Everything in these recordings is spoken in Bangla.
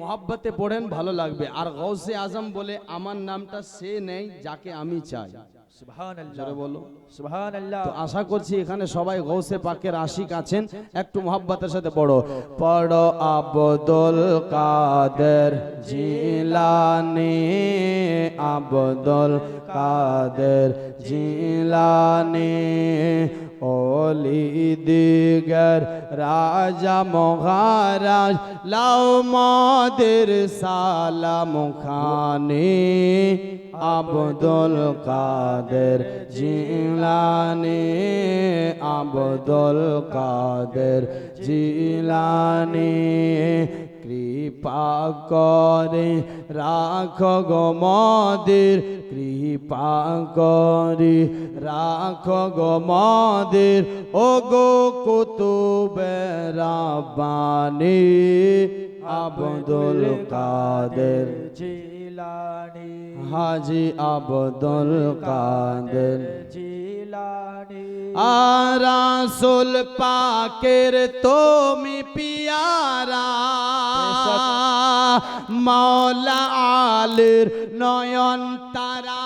মহাব্বতে পড়েন ভালো লাগবে। আর গৌসে আজম বলে আমার নামটা সে নেই যাকে আমি চাই। বলো। তো আশা করছি এখানে সবাই গৌসে পাকের আশিক আছেন। একটু মোহাব্বতের সাথে পড়ো। পড়ো আবদুল কাদের জিলানি আবদুল কাদের জিলানি ওলি দিগর রাজা মহারাজ লাও মদের সালাম খানি। আবদুল কাদের জিলানি আবদুল কাদের জিলানি। কৃপা করে, রাখ গো মদের, কৃপা করে, রাখ গো মদের। ও গো কুতুবে রাব্বানি, আবদুল কাদের। জিলানি। হাজি আবদুল কাদের। জিলানি। আরাসুল পাকের তুমি পিয়ারা। মৌলা আলের নয়ন তারা।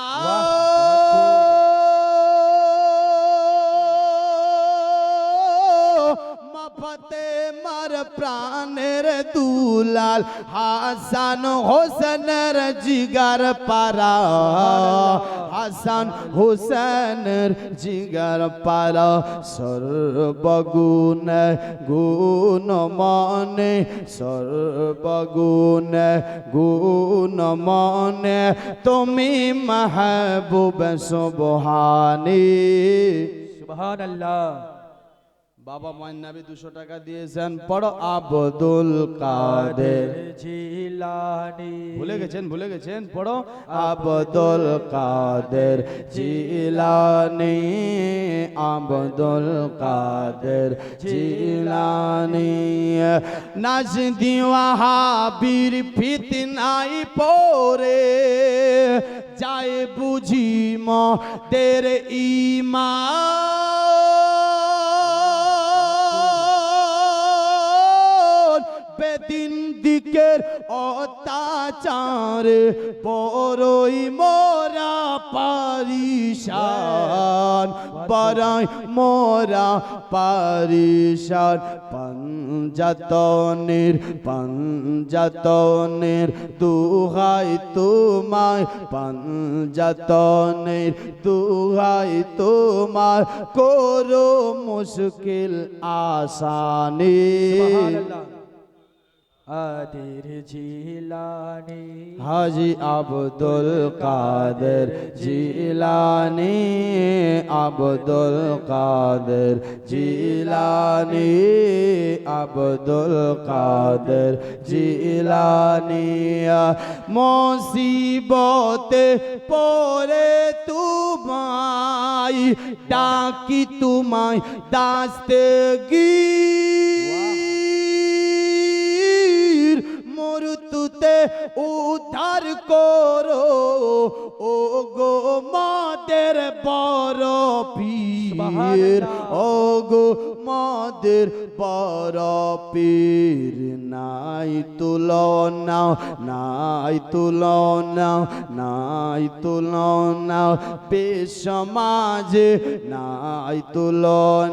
মফতে মার रे दूलाल, हसन हुसन जिगर पारा। हसन हुसन जिगर पारा। सर्वगुण गुण मन, सर्वगुण गुण मन। तुम्हें महबूब सुबहानी। सुबहान अल्लाह বাবা মান্নাবি দুশো টাকা দিয়েছেন। পড়ো আবদুল কাদের। জিলানি। ভুলে গেছেন ভুলে গেছেন। পড়ো আবদুল কাদের। জিলানি আবদুল কাদের। জিলানি নাচ দিওয়া হাবির ফিতনাই পরে যায় বুঝি ম দের ইমান। দিকের অত্যাচার, বড়ই মোরা পারিশান, বড়ই মোরা পারিশান, পঞ্জাতনের পঞ্জাতনের, দুহাই তোমায়, পঞ্জাতনের, দুহাই তোমার করো মুশকিল আসানি। আদির জিলানি। হাজি আব্দুল কাদের জিলানি আব্দুল কাদের জিলানি আব্দুল কাদের জিলানি। মুসিবতে পরে তোমায় ডাকি তোমায় দাস্তে মরুতুতে উদ্ধার করো। ও গো মাদের বড় পীর। ও গো মাদের বড় পীর। নাই তুল নাও নাই তুল নাও নাই তুল নাও বেসমাজে নাই তুল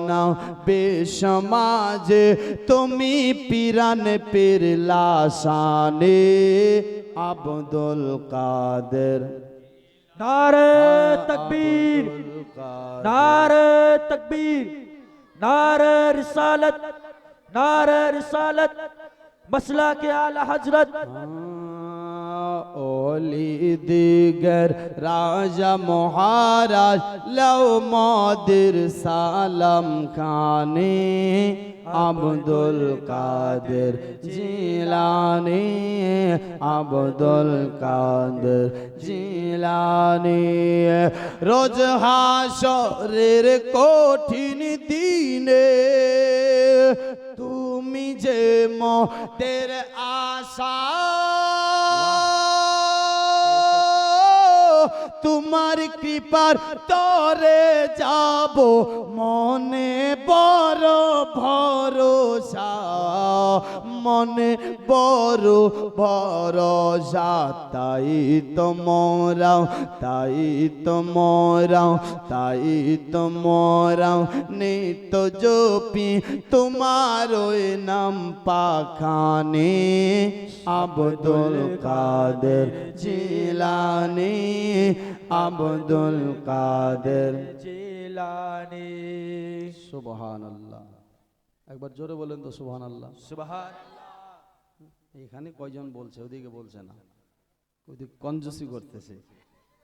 নাও বেসমাজে তুমি পিরান পিরলাসানে আবদুল কাদের। নারে তকবীর নারে তকবীর নারে রিসালত নারে রিসালত। मसला के आला हजरत ওলি দিগর রাজা মহারাজ লও মদির সালাম খানে আব্দুল কাদের জিলানি আব্দুল কাদের জিলানি রোজ হাসরের কঠিন দিনে তুমি যে মতের আশা। তোমার কৃপার তরে যাব মনে বড় ভরসা। মনে বড় ভরসা তাই তো মোরাও তাই তো মোরাও তাই তো মোরাও। নিত জপি তোমার ওই নাম পাখানে আব্দুল কাদের জিলানি আব্দুল কাদের জিলানি। সুবহান আল্লাহ একবার জোরে বলেন তো সুবহান আল্লাহ সুবহান এখানে কয়জন বলছে? ওদিকে বলছে না। ওদিকে কঞ্জসি করতেছে।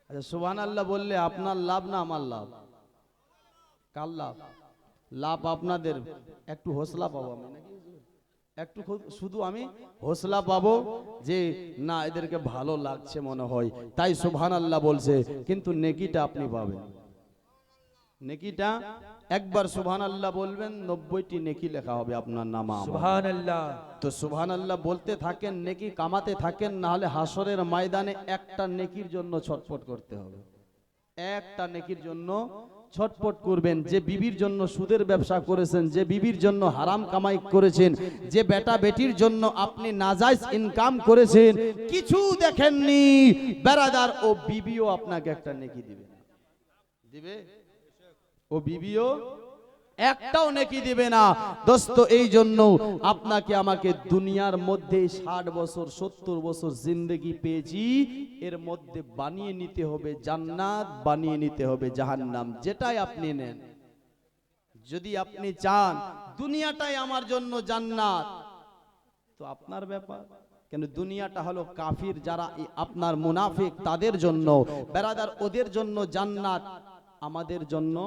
আচ্ছা সুবহান আল্লাহ বললে আপনার লাভ না আমার লাভ? কার লাভ? লাভ আপনাদের। একটু হোসলা পাবো আমি একটু শুধু আমি হোসলা পাবো যে, না, এদেরকে ভালো লাগছে মনে হয়। তাই সুবহান আল্লাহ বলছে, কিন্তু নেকিটা আপনি পাবেন। নেকিটা? একবার সুবহান আল্লাহ বলবেন নব্বইটি নেকি লেখা হবে আপনার নামা আমার। সুবহানাল্লাহ। তো সুবহান আল্লাহ বলতে থাকেন নেকি কামাতে থাকেন না হলে হাসরের ময়দানে একটা নেকির জন্য ছটফট করতে হবে। একটা নেকির জন্য ছটফট করবেন যে বিবির জন্য সুদের ব্যবসা করেছেন যে বিবির জন্য হারাম কামাই করেছেন যে বেটা বেটির জন্য আপনি নাজাইজ ইনকাম করেছেন কিছু দেখেননি। বেড়াদার ও বিবিও আপনাকে একটা নেকি দিবে। দিবে? ও বিবিও? একটাও নেকি দিবে না। দোস্ত, এই জন্য আপনাকে আমাকে দুনিয়ার মধ্যে ষাট বছর, সত্তর বছর জিন্দগি পেয়েছি। এর মধ্যে বানিয়ে নিতে হবে জান্নাত, বানিয়ে নিতে হবে জাহান্নাম। যেটাই আপনি নেন। যদি আপনি চান, দুনিয়াটাই আমার জন্য জান্নাত। তো আপনার ব্যাপার? কেন দুনিয়াটা হলো কাফির যারা আপনার মুনাফিক, তাদের জন্য। বেরাদার ওদের জন্য জান্নাত। আমাদের জন্য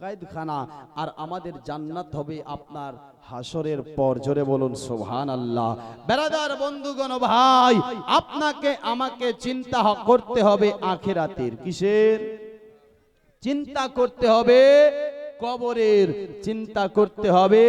কয়েদখানা, আর আমাদের জান্নাত হবে আপনার হাসরের পর। জোরে বলুন সোহান আল্লাহ বেড়াদার বন্ধুগণ ভাই, আপনাকে, আমাকে চিন্তা করতে হবে আখেরাতের। কিসের? চিন্তা করতে হবে কবরের। চিন্তা করতে হবে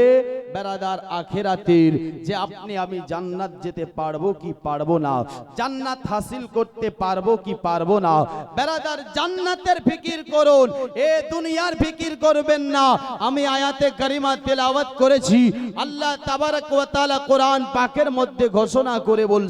বেড়াদার আখেরাতের যে আপনি আমি জান্নাত যেতে পারব কি পারব না, জান্নাত হাসিল করতে পারব কি পারব না, বেড়াদার জান্নাতের ফিকির করুন, এ দুনিয়ার ফিকির করবেন না। আমি আয়াতে কারিমা তেলাওয়াত করেছি, আল্লাহ তাবারক ওয়া কোরআন পাকের মধ্যে ঘোষণা করে বল